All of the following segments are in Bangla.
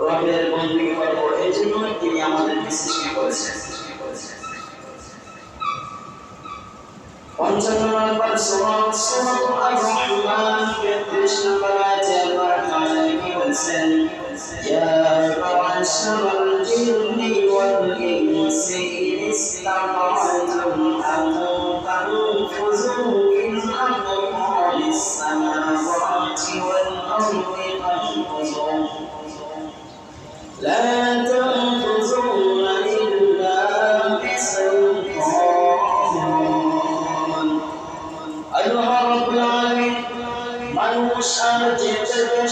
রবের বন্দী করব এই জন্যই তিনি আমাদেরকে সৃষ্টি করেছেন। পঞ্চান্ন নম্বর সুরত সুরত আর-রহমান 33 নম্বর আয়াতে আল্লাহ তাআলা কি বলছেন মা'শারাল জিন্নি ওয়াল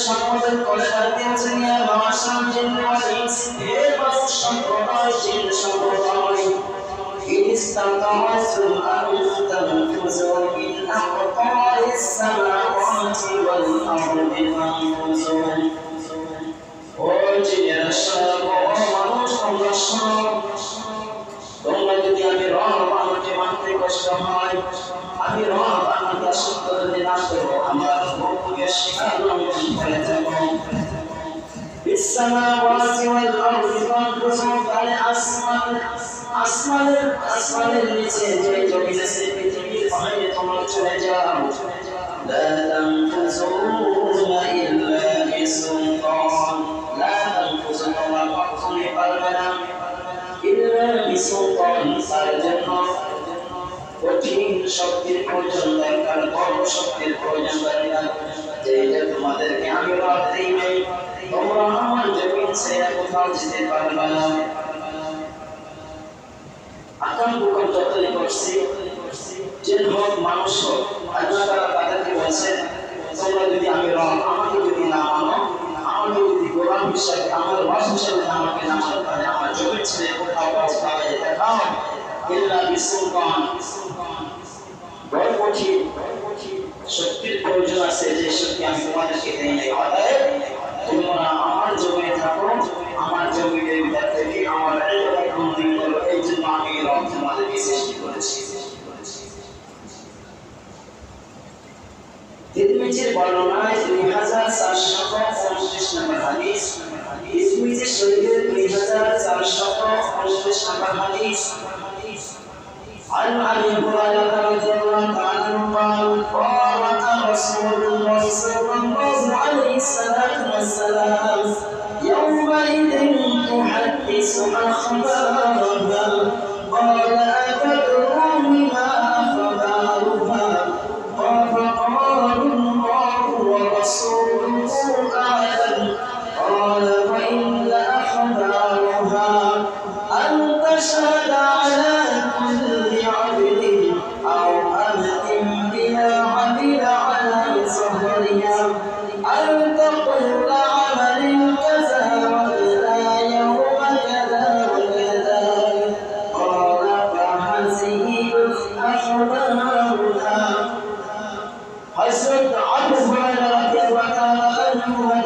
সম্বোধন করে দিয়েছেন ইয়া মাশাল জিন ওয়াল ইনস হে মানব সম্প্রদায় জিন সম্প্রদায়। ইনস্তান তামাসুল আনস্তান ফুজুল ইন আমতারিস সামাওয়াতি ওয়াল মানুষ, তোমরা সব আমি রব আমি মুখকে শিকার লঙ্ঘন করে যাব السماوات والأرض فانفسوا তাহলে আসমান আসমানের আসমানের নিচে যে জমিন আছে পৃথিবীর বাইরে তোমরা চলে যাও لا تنفذون إلا بسلطان لا تنفذون তোমরা কখনোই পারবে না إلا بسلطان তার জন্য কঠিন শক্তির প্রয়োজন দরকার বড় শক্তির প্রয়োজন দরকার যেটা তোমাদেরকে আমি রাত দিই নাই, তোমরা আমার জমিন ছেড়ে কোথাও যেতে পারবে না। আকাম বুকাম যতই করছি, যে হোক মানুষ হোক, আল্লাহ তারা তাদেরকে বলছেন, তোমরা যদি আমি রব, আমাকে যদি না মানো, আমাকে যদি গোলাম হিসাবে, আমার বাস হিসাবে আমাকে না মানো, তাহলে আমার জমিন ছেড়ে কোথাও কোথাও যেতে দাও ইল্লা বিসুলতান। বড় কঠিন। শক্তির প্রয়োজন আছে যে শক্তি আমি তোমাদেরকে দেই নাই অতএব তোমরা আমার জমিনে থাকো আমার জমিনের ভিতর থেকে আমার এলাকা বন্দি করো এই জন্য আমি রব তোমাদেরকে সৃষ্টি করেছি তিরমিজির বর্ণনায় দুই হাজার চারশত উনত্রিশ নম্বর হাদিস তিরমিজি শরীফের দুই হাজার চারশত উনত্রিশ নম্বর হাদিস عن ابي هريره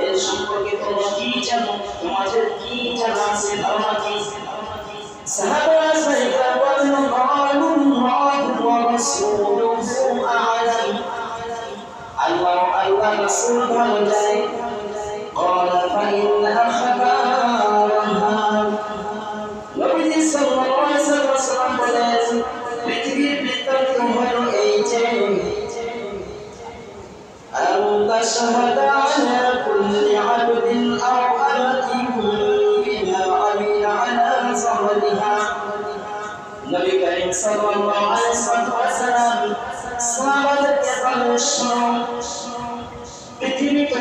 এর সম্পর্কে তোমরা কি জানো তোমাদের কি জানা আছে ধারণা কি সাহাবারা সাইকা বলেন কালু আল্লাহু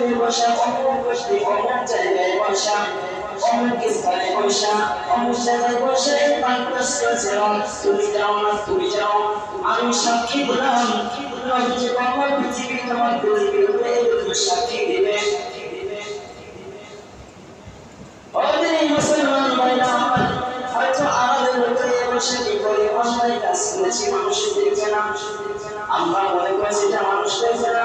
জমিনে বসা অমুক বসতি অমুক জায়গায় বসা অমুক স্থানে বসা অমুক জায়গায় বসে তুমি যাও না, তুমি যাও। আমি সাক্ষী দিলাম আমার পৃথিবী তোমার ভাইরা আমার মনে করেছি মানুষ দেখবে না।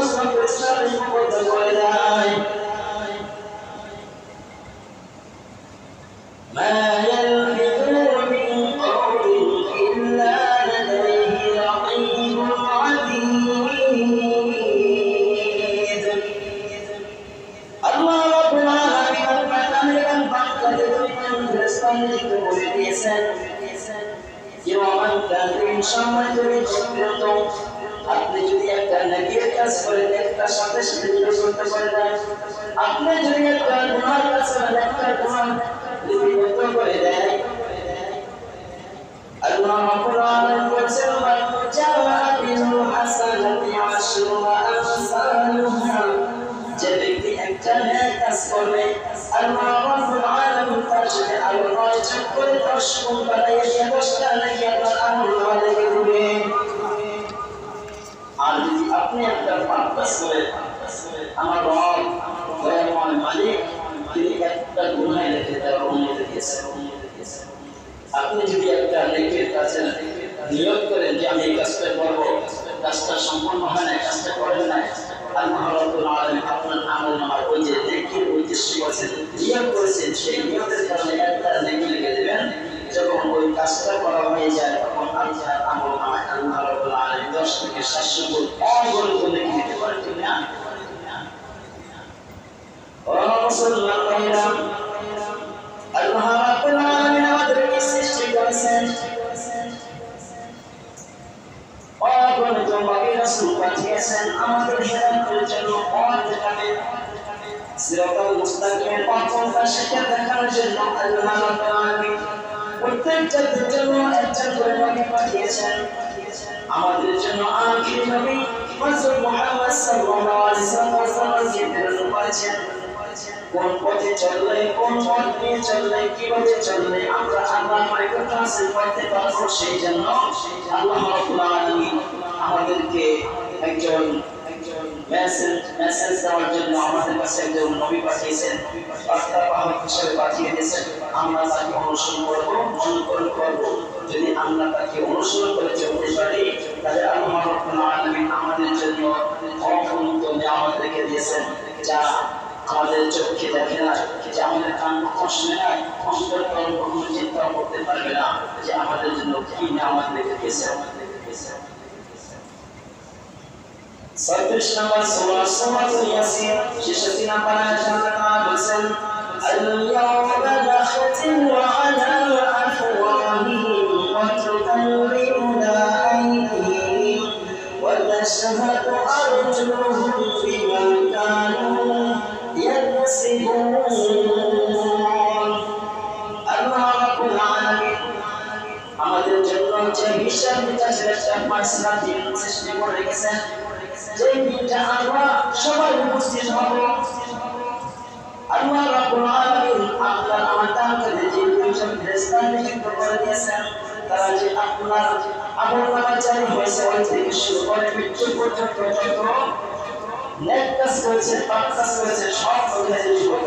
নিযুক্ত করে দিয়েছেন সম্মানিত ব্যক্তিগত আপনি যদি একটা নেকির কাজ করেন তার সাথে সাথে করতে পারেন আপনি যদি একটা গুণার কাজ করেন একটা আপনি যদি একটা নেকের কাছে নিয়োগ করেন যে আমি এই কাজটা করব, কাজটা সম্পূর্ণ হয় না কাজটা করেন না আপনার আমল নামার ওই যে নেকির নিয়োগ একটা নেকি লিখে দেবেন, যখন ওই কাজটা করা হয়ে যায়, তখন আপনার সাতশো গুণ দিতে পারেন ঠিক না ও মুসলমান ভাইরা আল্লাহ রাব্বুল আলামিন আমাদেরকে সৃষ্টি করেছেন অগণিত ভাবে রাসূল পাঠিয়েছেন আমাদের হেদায়েতের জন্য পথ দেখাবে সিরাতাল মুস্তাকিমের পথটা সেটা দেখানোর জন্য আল্লাহ রাব্বুল আলামিন প্রত্যেকটা জন্য একজন করে নবী পাঠিয়েছেন আমাদের জন্য আখির নবী হযরত মুহাম্মদ সাল্লাল্লাহু আলাইহি ওয়াসাল্লামকে প্রেরণ করেছেন কোন পথে চললে, কোন পথ নিয়ে চললে কীভাবে চললে, আমরা আল্লাহ মাইকটা হাসিল করতে পারব সেই জন্য আল্লাহ আমাদেরকে একজন আমাদের তাকে অনুসরণ করব অনুকরণ করব। যদি আমরা অনুসরণ করে তাহলে আমাদের জন্য রেখে দিয়েছেন, যা আমাদের চোখে দেখে না যে আমাদের কান কখনো না অন্তর কখনো কখনো চিন্তাও করতে পারবে না যে আমাদের জন্য কি নামাজ রেখে গেছে আমাদের গেছে সাঁত্রিশ নম্বর সোলা সোলা ইয়াসিন শেষে তিন নম্বর আয়াত আল্লাহ আমাদের জন্য যে নিকাশের একটা ফয়সালা দিন সৃষ্টি করে রেখেছেন, যে দিনটা আমরা সবাই উপস্থিত হব। আল্লাহ রাব্বুল আলামিন আপনার যে দুইজন ফেরেশতা নিযুক্ত করে দিয়েছেন, তারা যে আপনার আমল জারি হয়েছে ওই থেকে শুরু করে মৃত্যু পর্যন্ত যত নেক করেছে করেছে, সব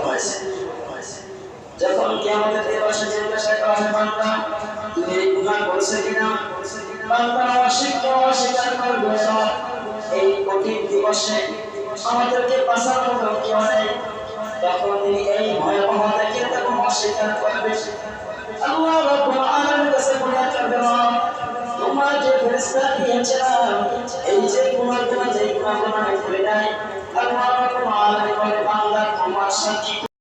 হয়েছে। যখন কি আমাদের হয় বান্দা তুমি এই গুনাহ করেছ কিনা? বান্দা অস্বীকার অস্বীকার করবে এই কঠিন দিবসে আমাদেরকে বাঁচানোর মতো কেউ নেই তখন তিনি এই ভয়াবহ দেখে তখন অস্বীকার করবে আল্লাহ রাব্বুল আলামিনের কাছে ফরিয়াদ করবে তোমার যে ফেরেশতা দিয়েছিলাম, এই যে গুনাহগুলো যে নাজমানে করে দেয় আল্লাহ রাব্বুল আলামিন বলে, বান্দা তোমার সাথে